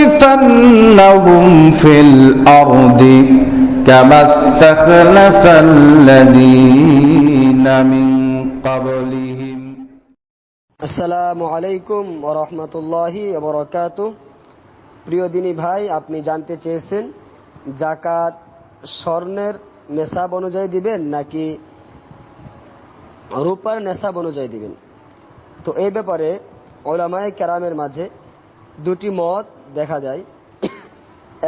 ليستخلفنهم في الأرض كما استخلف الذين من قبلهم আসসালামু আলাইকুম ওরহমতুল্লাহি বরকাত প্রিয় দিনী ভাই আপনি জানতে চেয়েছেন জাকাত স্বর্ণের নেশাব অনুযায়ী দিবেন নাকি রূপার নেশাব অনুযায়ী দিবেন তো এই ব্যাপারে ওলামায় কেরামের মাঝে দুটি মত দেখা যায়।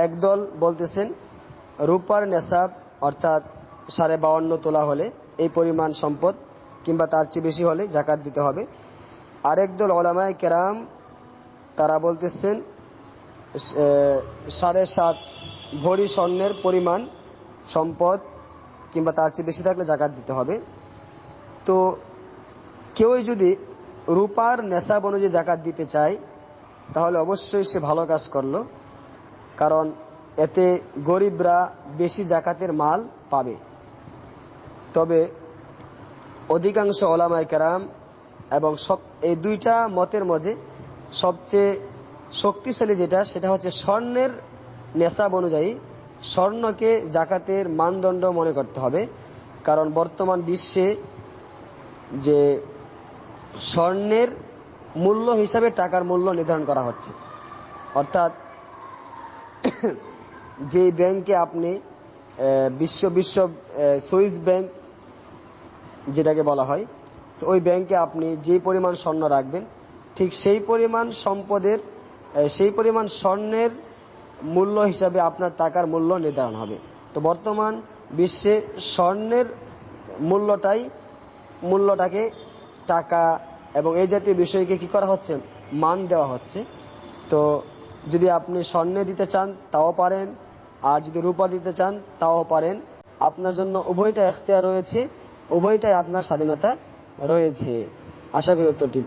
একদল বলতেছেন, রূপার নেশাব, অর্থাৎ সাড়ে বাউন্ন তোলা হলে এই পরিমাণ সম্পদ, কিংবা তার চেয়ে বেশি হলে জাকাত দিতে হবে। আরেক দল ওলামায় কেরাম, তারা বলতেছেন সাড়ে সাত ভরি স্বর্ণের পরিমাণ সম্পদ, কিংবা তার চেয়ে বেশি থাকলে জাকাত দিতে হবে। তো কেউই যদি রূপার নেশাব অনুযায়ী জাকাত দিতে চায় তাহলে অবশ্যই সে ভালো কাজ করল, কারণ এতে গরিবরা বেশি জাকাতের মাল পাবে। তবে অধিকাংশ ওলামায় কেরাম এবং সব, এই দুইটা মতের মাঝে সবচেয়ে শক্তিশালী যেটা, সেটা হচ্ছে স্বর্ণের নেশাব অনুযায়ী স্বর্ণকে জাকাতের মানদণ্ড মনে করতে হবে। কারণ বর্তমান বিশ্বে যে স্বর্ণের মূল্য হিসাবে টাকার মূল্য নির্ধারণ করা হচ্ছে। অর্থাৎ, যে ব্যাংকে আপনি বিশ্ব বিশ্ব সুইস ব্যাংক, যেটাকে বলা হয়, তো ওই ব্যাংকে আপনি যে পরিমাণ স্বর্ণ রাখবেন, ঠিক সেই পরিমাণ সম্পদের সেই পরিমাণ স্বর্ণের মূল্য হিসাবে আপনার টাকার মূল্য নির্ধারণ হবে। তো বর্তমান বিশ্বে স্বর্ণের মূল্যটাই, মূল্যটাকে টাকা এবং এই জাতীয় বিষয়কে কি করা হচ্ছে? মান দেওয়া হচ্ছে। তো যদি আপনি স্বর্ণে দিতে চান, তাও পারেন। আর যদি রূপা দিতে চান, তাও পারেন। আপনার জন্য উভয়টা এখতিয়ার রয়েছে। উভয়টাই আপনার স্বাধীনতা রয়েছে। আশা করি উত্তরটি